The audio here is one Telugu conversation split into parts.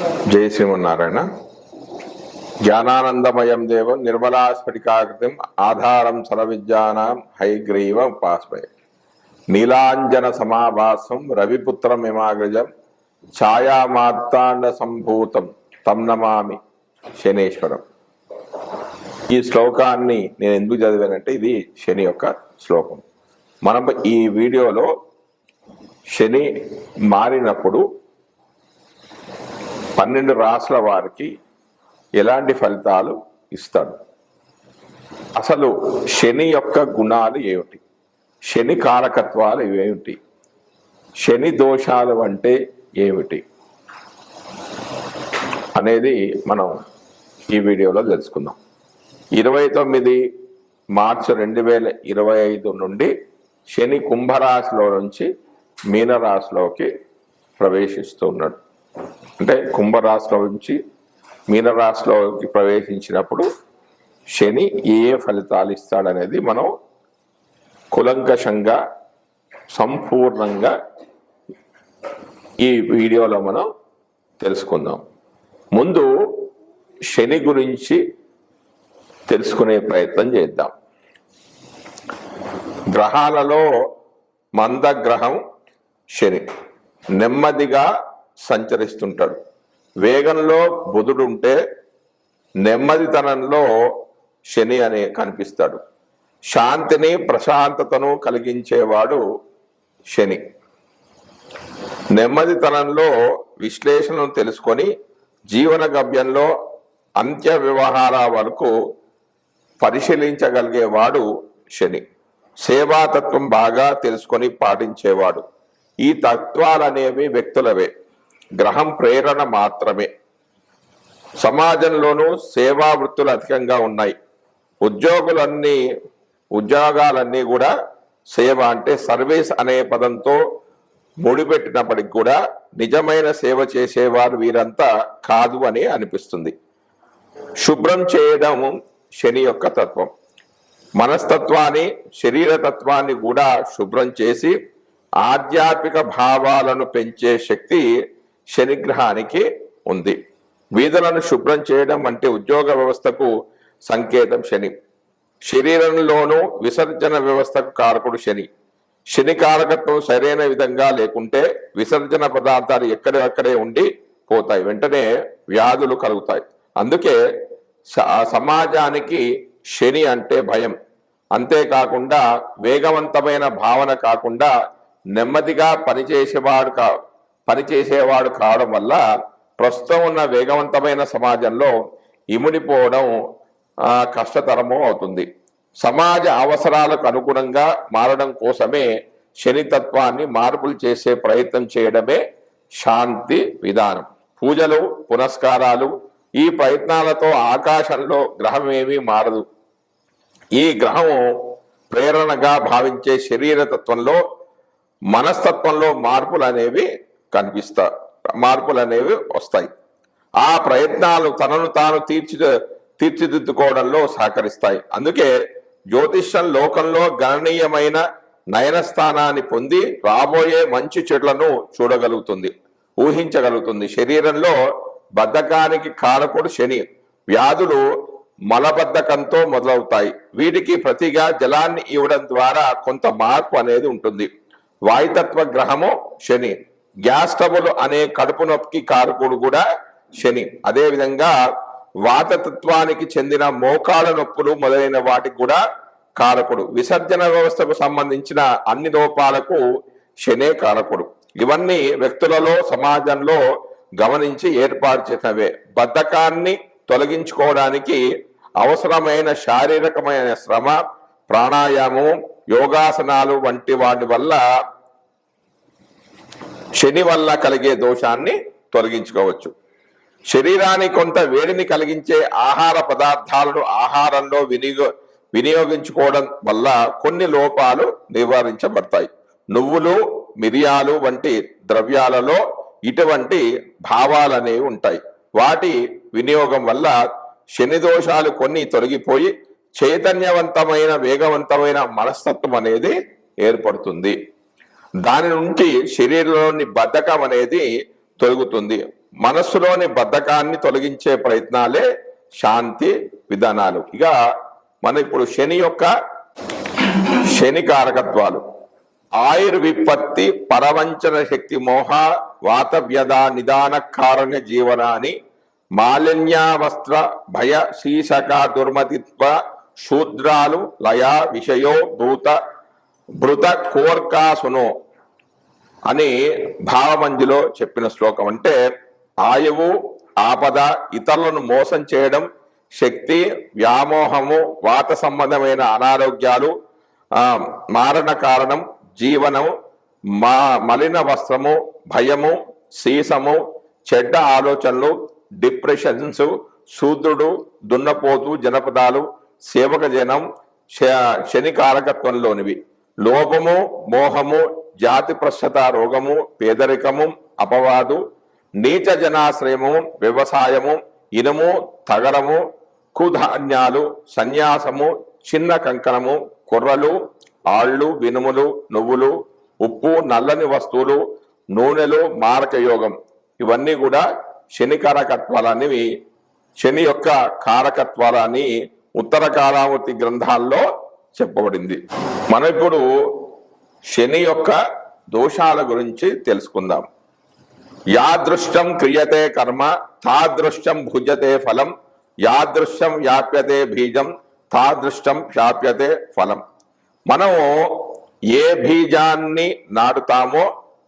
జయ శ్రీమన్నారాయణ. జ్ఞానానందమయం దేవం నిర్మలాస్ఫటికాకృతిం ఆధారం సర్వవిద్యానాం హైగ్రీవ ఉపాస్మయ. నీలాంజన సమాభాసం రవిపుత్రమిమాగ్రజం ఛాయామార్తాండ సంభూతం తం నమామి శనేశ్వరం. ఈ శ్లోకాన్ని నేను ఎందుకు చదివానంటే ఇది శని యొక్క శ్లోకం. మనం ఈ వీడియోలో శని మారినప్పుడు పన్నెండు రాసుల వారికి ఎలాంటి ఫలితాలు ఇస్తాడు? అసలు శని యొక్క గుణాలు ఏమిటి? శని కారకత్వాలు ఏమిటి? శని దోషాలు అంటే ఏమిటి? అనేది మనం ఈ వీడియోలో తెలుసుకుందాం. ఇరవై తొమ్మిది మార్చి రెండు వేల ఇరవై ఐదు నుండి శని కుంభరాశిలో నుంచి మీనరాశిలోకి ప్రవేశిస్తున్నాడు అంటే కుంభరాశిలో నుంచి మీనరాశిలోకి ప్రవేశించినప్పుడు శని ఏ ఏ ఫలితాలు ఇస్తాడనేది మనం కులంకషంగా సంపూర్ణంగా ఈ వీడియోలో మనం తెలుసుకుందాం. ముందు శని గురించి తెలుసుకునే ప్రయత్నం చేద్దాం. గ్రహాలలో మందగ్రహం శని. నెమ్మదిగా సంచరిస్తుంటాడు. వేగంలో బుధుడు ఉంటే నెమ్మదితనంలో శని అనే కనిపిస్తాడు. శాంతిని ప్రశాంతతను కలిగించేవాడు శని. నెమ్మదితనంలో విశ్లేషణను తెలుసుకొని జీవన గవ్యంలో అంత్య వ్యవహార వరకు పరిశీలించగలిగేవాడు శని. సేవాతత్వం బాగా తెలుసుకొని పాటించేవాడు. ఈ తత్వాలనేవి వ్యక్తులవే. గ్రహం ప్రేరణ మాత్రమే. సమాజంలోనూ సేవా వృత్తులు అధికంగా ఉన్నాయి. ఉద్యోగులన్నీ ఉద్యోగాలన్నీ కూడా సేవ అంటే సర్వీస్ అనే పదంతో ముడిపెట్టినప్పటికి కూడా నిజమైన సేవ చేసేవారు వీరంతా కాదు అని అనిపిస్తుంది. శుభ్రం చేయడం శని యొక్క తత్వం. మనస్తత్వాన్ని శరీర తత్వాన్ని కూడా శుభ్రం చేసి ఆధ్యాత్మిక భావాలను పెంచే శక్తి శనిగ్రహానికి ఉంది. వీధులను శుభ్రం చేయడం వంటి ఉద్యోగ వ్యవస్థకు సంకేతం శని. శరీరంలోనూ విసర్జన వ్యవస్థకు కారకుడు శని. శని కారకత్వం సరైన విధంగా లేకుంటే విసర్జన పదార్థాలు ఎక్కడెక్కడే ఉండి పోతాయి. వెంటనే వ్యాధులు కలుగుతాయి. అందుకే సమాజానికి శని అంటే భయం. అంతేకాకుండా వేగవంతమైన భావన కాకుండా నెమ్మదిగా పనిచేసేవాడు కా పనిచేసేవాడు కావడం వల్ల ప్రస్తుతం ఉన్న వేగవంతమైన సమాజంలో ఇముడిపోవడం కష్టతరము అవుతుంది. సమాజ అవసరాలకు అనుగుణంగా మారడం కోసమే శనితత్వాన్ని మార్పులు చేసే ప్రయత్నం చేయడమే శాంతి విధానం. పూజలు పునస్కారాలు ఈ ప్రయత్నాలతో ఆకాశంలో గ్రహం ఏమీ మారదు. ఈ గ్రహం ప్రేరణగా భావించే శరీరతత్వంలో మనస్తత్వంలో మార్పులు అనేవి కనిపిస్తా మార్పులు అనేవి వస్తాయి. ఆ ప్రయత్నాలు తనను తాను తీర్చి తీర్చిదిద్దుకోవడంలో సహకరిస్తాయి. అందుకే జ్యోతిష్యం లోకంలో గణనీయమైన నయన స్థానాన్ని పొంది రాబోయే మంచి చెట్లను చూడగలుగుతుంది ఊహించగలుగుతుంది. శరీరంలో బద్ధకానికి కారకుడు శని వ్యాధులు మలబద్ధకంతో మొదలవుతాయి. వీటికి ప్రతిగా జలాన్ని ఇవ్వడం ద్వారా కొంత మార్పు అనేది ఉంటుంది. వాయుతత్వ గ్రహము శని. గ్యాస్ ట్రబుల్ అనే కడుపు నొప్పికి కారకుడు కూడా శని. అదే విధంగా వాతతత్వానికి చెందిన మోకాళ్ళ నొప్పులు మొదలైన వాటికి కూడా కారకుడు. విసర్జన వ్యవస్థకు సంబంధించిన అన్ని లోపాలకు శనే కారకుడు. ఇవన్నీ వ్యక్తులలో సమాజంలో గమనించి ఏర్పాటు చేసినవే. బద్ధకాన్ని తొలగించుకోవడానికి అవసరమైన శారీరకమైన శ్రమ ప్రాణాయామం యోగాసనాలు వంటి వాటి వల్ల శని వల్ల కలిగే దోషాన్ని తొలగించుకోవచ్చు. శరీరానికి కొంత వేడిని కలిగించే ఆహార పదార్థాలను ఆహారంలో వినియో వినియోగించుకోవడం వల్ల కొన్ని లోపాలు నివారించబడతాయి. నువ్వులు మిరియాలు వంటి ద్రవ్యాలలో ఇటువంటి భావాలనేవి ఉంటాయి. వాటి వినియోగం వల్ల శని దోషాలు కొన్ని తొలగిపోయి చైతన్యవంతమైన వేగవంతమైన మనస్తత్వం అనేది ఏర్పడుతుంది. దాని నుండి శరీరంలోని బద్ధకం అనేది తొలగుతుంది. మనస్సులోని బద్ధకాన్ని తొలగించే ప్రయత్నాలే శాంతి విధానాలు. ఇక మన ఇప్పుడు శని యొక్క శని కారకత్వాలు. ఆయుర్విపత్తి పరవంచన శక్తి మోహ వాత వ్యధ నిదాన కారణ జీవనాన్ని మాలిన్యావస్త్ర భయ శీశక దుర్మతిత్వ శూద్రాలు లయ విషయో భూత భృత కోర్కాసును అని భావమంజిలో చెప్పిన శ్లోకం అంటే ఆయువు ఆపద ఇతరులను మోసం చేయడం శక్తి వ్యామోహము వాత సంబంధమైన అనారోగ్యాలు మారణ కారణం జీవనం మా మలిన వస్త్రము భయము సీసము చెడ్డ ఆలోచనలు డిప్రెషన్స్ శూద్రుడు దున్నపోతు జనపదాలు సేవక జనం శ- శని కారకత్వంలోనివి లోభము మోహము జాతి ప్రశ్నత రోగము పేదరికము అపవాదు నీచ జనాశ్రయము వ్యవసాయము ఇనుము తగరము కుధాన్యాలు సన్యాసము చిన్న కంకణము కుర్రలు ఆళ్ళు వినుములు నువ్వులు ఉప్పు నల్లని వస్తువులు నూనెలు మారక యోగం. ఇవన్నీ కూడా శని కారకత్వాలనేవి శని యొక్క కారకత్వాలని ఉత్తర కాలామూర్తి గ్రంథాల్లో చెప్పబడింది. మనం ఇప్పుడు శని యొక్క దోషాల గురించి తెలుసుకుందాం. యాదృష్టం క్రియతే కర్మ తాదృష్టం భుజతే ఫలం యాదృష్టం వ్యాప్యతే బీజం తాదృష్టం శాప్యతే ఫలం. మనం ఏ బీజాన్ని నాటుతామో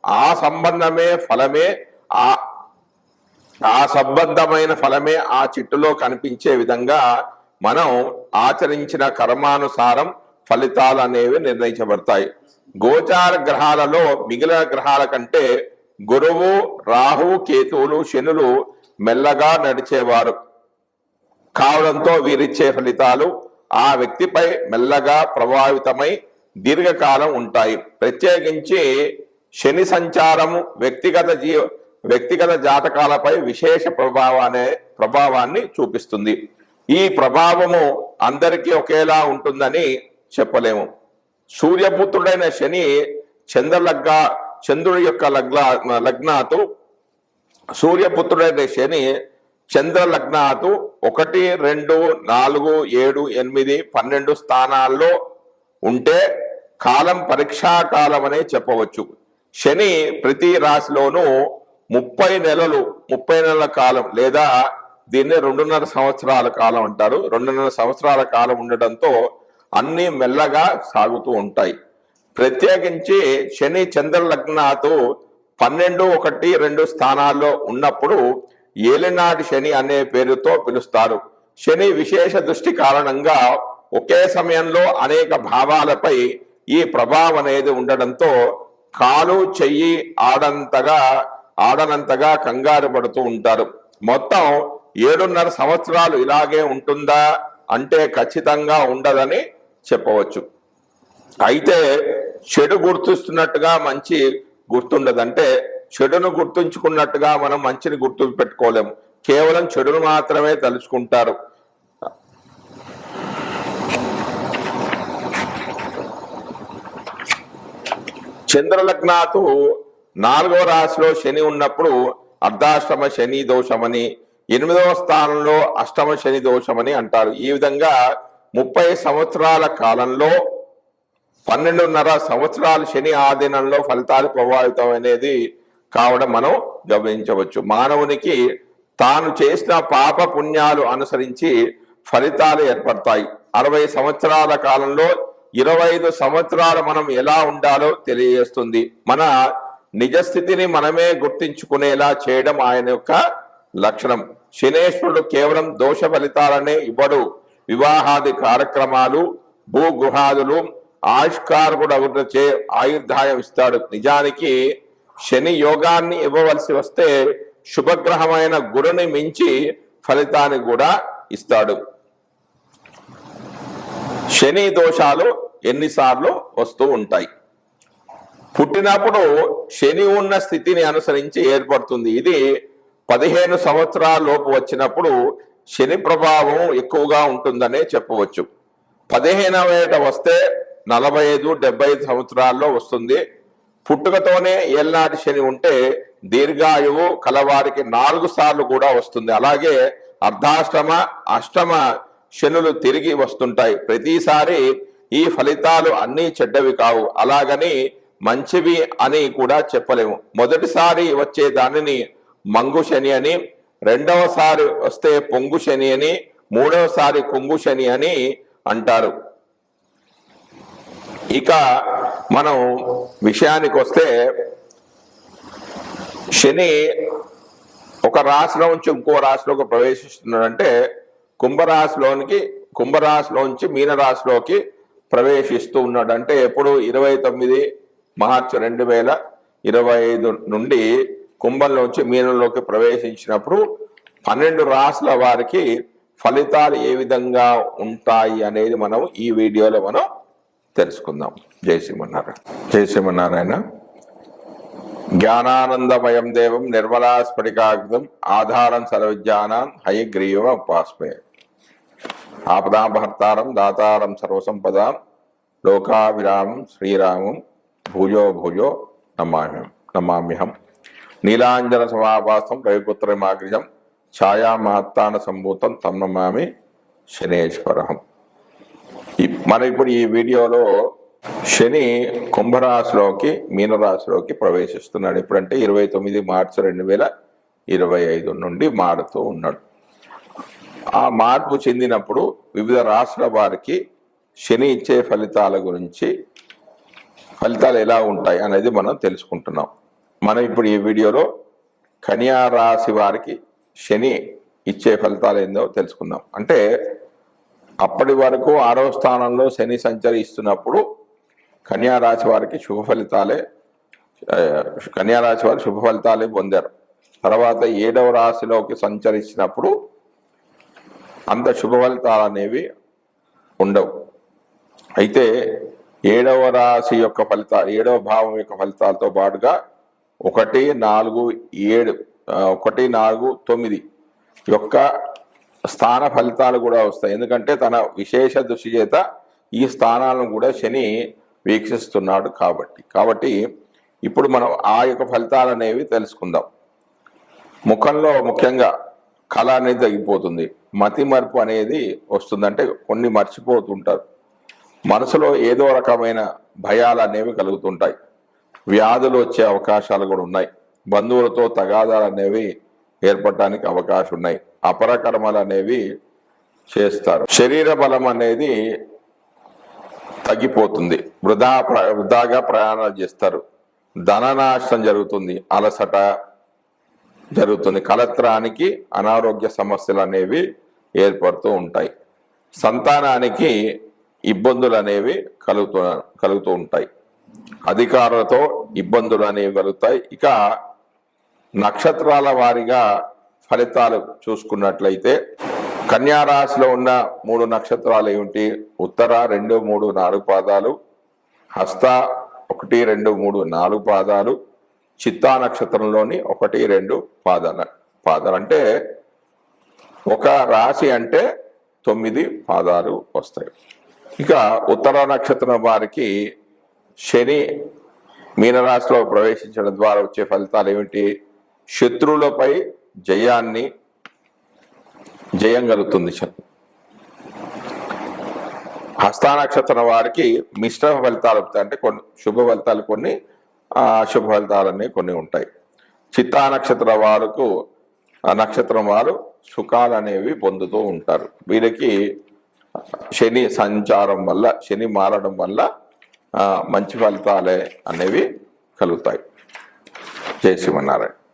ఆ సంబంధమే ఫలమే ఆ ఆ సంబంధమైన ఫలమే ఆ చెట్టులో కనిపించే విధంగా మనం ఆచరించిన కర్మానుసారం ఫలితాలు అనేవి నిర్ణయించబడతాయి. గోచార గ్రహాలలో మిగిలిన గ్రహాల కంటే గురువు రాహు కేతువులు శనులు మెల్లగా నడిచేవారు. కావడంతో వీరిచ్చే ఫలితాలు ఆ వ్యక్తిపై మెల్లగా ప్రభావితమై దీర్ఘకాలం ఉంటాయి. ప్రత్యేకించి శని సంచారము వ్యక్తిగత జీవ వ్యక్తిగత జాతకాలపై విశేష ప్రభావాన్ని ప్రభావాన్ని చూపిస్తుంది. ఈ ప్రభావము అందరికీ ఒకేలా ఉంటుందని చెప్పలేము. సూర్యపుత్రుడైన శని చంద్రలగ్న చంద్రుడి యొక్క లగ్న లగ్నాతు సూర్యపుత్రుడైన శని చంద్ర లగ్నాతు ఒకటి రెండు నాలుగు ఏడు ఎనిమిది పన్నెండు స్థానాల్లో ఉంటే కాలం పరీక్షా కాలం అనే చెప్పవచ్చు. శని ప్రతి రాశిలోనూ ముప్పై నెలలు ముప్పై నెలల కాలం లేదా దీన్ని రెండున్నర సంవత్సరాల కాలం అంటారు. రెండున్నర సంవత్సరాల కాలం ఉండడంతో అన్నీ మెల్లగా సాగుతూ ఉంటాయి. ప్రత్యేకించి శని చంద్ర లగ్నాతో పన్నెండు ఒకటి రెండు స్థానాల్లో ఉన్నప్పుడు ఏలినాటి శని అనే పేరుతో పిలుస్తారు. శని విశేష దృష్టి కారణంగా ఒకే సమయంలో అనేక భావాలపై ఈ ప్రభావం అనేది ఉండడంతో కాలు చెయ్యి ఆడంతగా ఆడనంతగా కంగారు పడుతూ ఉంటారు. మొత్తం ఏడున్నర సంవత్సరాలు ఇలాగే ఉంటుందా అంటే ఖచ్చితంగా ఉండదని చెప్పవచ్చు. అయితే చెడు గుర్తిస్తున్నట్టుగా మంచి గుర్తుండదంటే చెడును గుర్తుంచుకున్నట్టుగా మనం మంచిని గుర్తు పెట్టుకోలేము కేవలం చెడును మాత్రమే తలుచుకుంటారు. చంద్రలగ్నాతు నాలుగో రాశిలో శని ఉన్నప్పుడు అర్ధాశ్రమ శని దోషమని ఎనిమిదవ స్థానంలో అష్టమ శని దోషమని అంటారు. ఈ విధంగా ముప్పై సంవత్సరాల కాలంలో పన్నెండున్నర సంవత్సరాలు శని ఆధీనంలో ఫలితాలు ప్రభావితం అనేది కావడం మనం గమనించవచ్చు. మానవునికి తాను చేసిన పాప పుణ్యాలు అనుసరించి ఫలితాలు ఏర్పడతాయి. అరవై సంవత్సరాల కాలంలో ఇరవై ఐదు సంవత్సరాలు మనం ఎలా ఉండాలో తెలియజేస్తుంది. మన నిజస్థితిని మనమే గుర్తించుకునేలా చేయడం ఆయన యొక్క లక్షణం. శనేశ్వరుడు కేవలం దోష ఫలితాలనే ఇవ్వడు. వివాహాది కార్యక్రమాలు భూగృహాదులు ఆయుష్కారకుడు అభివృద్ధి ఆయుర్దాయం ఇస్తాడు నిజానికి శని యోగాన్ని ఇవ్వవలసి వస్తే శుభగ్రహమైన గురుని మించి ఫలితాన్ని కూడా ఇస్తాడు. శని దోషాలు ఎన్నిసార్లు వస్తూ ఉంటాయి. పుట్టినప్పుడు శని ఉన్న స్థితిని అనుసరించి ఏర్పడుతుంది. ఇది పదిహేను సంవత్సరాల లోపు వచ్చినప్పుడు శని ప్రభావం ఎక్కువగా ఉంటుందనే చెప్పవచ్చు. పదిహేనవ ఏట వస్తే నలభై ఐదు డెబ్బై ఐదు సంవత్సరాల్లో వస్తుంది. పుట్టుకతోనే ఏళ్ళనాటి శని ఉంటే దీర్ఘాయువు కలవారికి నాలుగు సార్లు కూడా వస్తుంది. అలాగే అర్ధాష్టమ అష్టమ శనులు తిరిగి వస్తుంటాయి. ప్రతిసారి ఈ ఫలితాలు అన్నీ చెడ్డవి కావు. అలాగని మంచివి అని కూడా చెప్పలేము. మొదటిసారి వచ్చే దానిని మంగు శని అని రెండవసారి వస్తే పొంగు శని అని మూడవసారి కొంగు శని అని అంటారు. ఇక మనం విషయానికి వస్తే శని ఒక రాశిలో నుంచి ఇంకో రాశిలోకి ప్రవేశిస్తున్నాడంటే కుంభరాశిలోనికి కుంభరాశిలోంచి మీనరాశిలోకి ప్రవేశిస్తూ ఉన్నాడు. అంటే ఎప్పుడు? ఇరవై తొమ్మిది మార్చి రెండు వేల ఇరవై ఐదు నుండి కుంభంలోంచి మీనంలోకి ప్రవేశించినప్పుడు పన్నెండు రాసుల వారికి ఫలితాలు ఏ విధంగా ఉంటాయి అనేది మనం ఈ వీడియోలో మనం తెలుసుకుందాం. జై శ్రీమన్నారాయణ. జై శ్రీమన్నారాయణ. జ్ఞానానందమయం దేవం నిర్మలా స్ఫటికాగ్రం ఆధారం సర్వజ్ఞానం హయగ్రీవ ఉపాస్మయ ఆపదాభర్తారం దాతారం సర్వసంపదాం లోకావిరామం శ్రీరామం భూజో భూజో నమామ్యం నమామ్యహం. నీలాంజన సమాభాసం రవిపుత్రమాగ్రిజం ఛాయామహత్తాన సంభూతం తం నమామి శనేశ్వరహం మనం ఇప్పుడు ఈ వీడియోలో శని కుంభరాశిలోకి మీనరాశిలోకి ప్రవేశిస్తున్నాడు. ఎప్పుడంటే ఇరవై తొమ్మిది మార్చి రెండు వేల ఇరవై ఐదు నుండి మారుతూ ఉన్నాడు. ఆ మార్పు చెందినప్పుడు వివిధ రాశుల వారికి శని ఇచ్చే ఫలితాల గురించి ఫలితాలు ఎలా ఉంటాయి అనేది మనం తెలుసుకుంటున్నాం. మనం ఇప్పుడు ఈ వీడియోలో కన్యా రాశి వారికి శని ఇచ్చే ఫలితాలు ఏందో తెలుసుకుందాం. అంటే అప్పటి వరకు ఆరో స్థానంలో శని సంచరిస్తున్నప్పుడు కన్యా రాశి వారికి శుభ ఫలితాలే కన్యా రాశి వారు శుభ ఫలితాలే పొందారు. తర్వాత ఏడవ రాశిలోకి సంచరించినప్పుడు అంత శుభ ఫలితాలు అనేవి ఉండవు. అయితే ఏడవ రాశి యొక్క ఫలితాలు ఏడవ భావం యొక్క ఫలితాలతో పాటుగా ఒకటి నాలుగు ఏడు ఒకటి నాలుగు తొమ్మిది యొక్క స్థాన ఫలితాలు కూడా వస్తాయి. ఎందుకంటే తన విశేష దృష్టి చేత ఈ స్థానాలను కూడా శని వీక్షిస్తున్నాడు కాబట్టి. కాబట్టి ఇప్పుడు మనం ఆ యొక్క ఫలితాలు అనేవి తెలుసుకుందాం. ముఖంలో ముఖ్యంగా కళ అనేది తగ్గిపోతుంది. మతి మరుపు అనేది వస్తుందంటే కొన్ని మర్చిపోతుంటారు. మనసులో ఏదో రకమైన భయాలు అనేవి కలుగుతుంటాయి. వ్యాధులు వచ్చే అవకాశాలు కూడా ఉన్నాయి. బంధువులతో తగాదాలు అనేవి ఏర్పడటానికి అవకాశం ఉన్నాయి. అపరకర్మలు అనేవి చేస్తారు. శరీర బలం అనేది తగ్గిపోతుంది. వృధా ప్ర- వృధాగా ప్రయాణాలు చేస్తారు. ధననాశనం జరుగుతుంది. అలసట జరుగుతుంది. కలత్రానికి అనారోగ్య సమస్యలు అనేవి ఏర్పడుతూ ఉంటాయి. సంతానానికి ఇబ్బందులు అనేవి కలుగుతూ కలుగుతూ ఉంటాయి. అధికారులతో ఇబ్బందులు అనేవి కలుగుతాయి. ఇక నక్షత్రాల వారిగా ఫలితాలు చూసుకున్నట్లయితే కన్యా రాశిలో ఉన్న మూడు నక్షత్రాలు ఏమిటి? ఉత్తర రెండు మూడు నాలుగు పాదాలు హస్త ఒకటి రెండు మూడు నాలుగు పాదాలు చిత్తా నక్షత్రంలోని ఒకటి రెండు పాదాలు పాదాలు. అంటే ఒక రాశి అంటే తొమ్మిది పాదాలు వస్తాయి. ఇక ఉత్తర నక్షత్రం వారికి శని మీనరాశిలో ప్రవేశించడం ద్వారా వచ్చే ఫలితాలు ఏమిటి? శత్రువులపై జయాన్ని జయం కలుగుతుంది శని. హస్త నక్షత్రం వారికి మిశ్రమ ఫలితాలు అంటే కొన్ని శుభ ఫలితాలు కొన్ని అశుభ ఫలితాలన్నీ కొన్ని ఉంటాయి. చిత్తా నక్షత్ర వారుకు ఆ నక్షత్రం వారు సుఖాలు అనేవి పొందుతూ ఉంటారు. వీరికి శని సంచారం వల్ల శని మారడం వల్ల మంచి ఫలితాలే అనేవి కలుగుతాయి. జయ శ్రీమన్నారాయణ.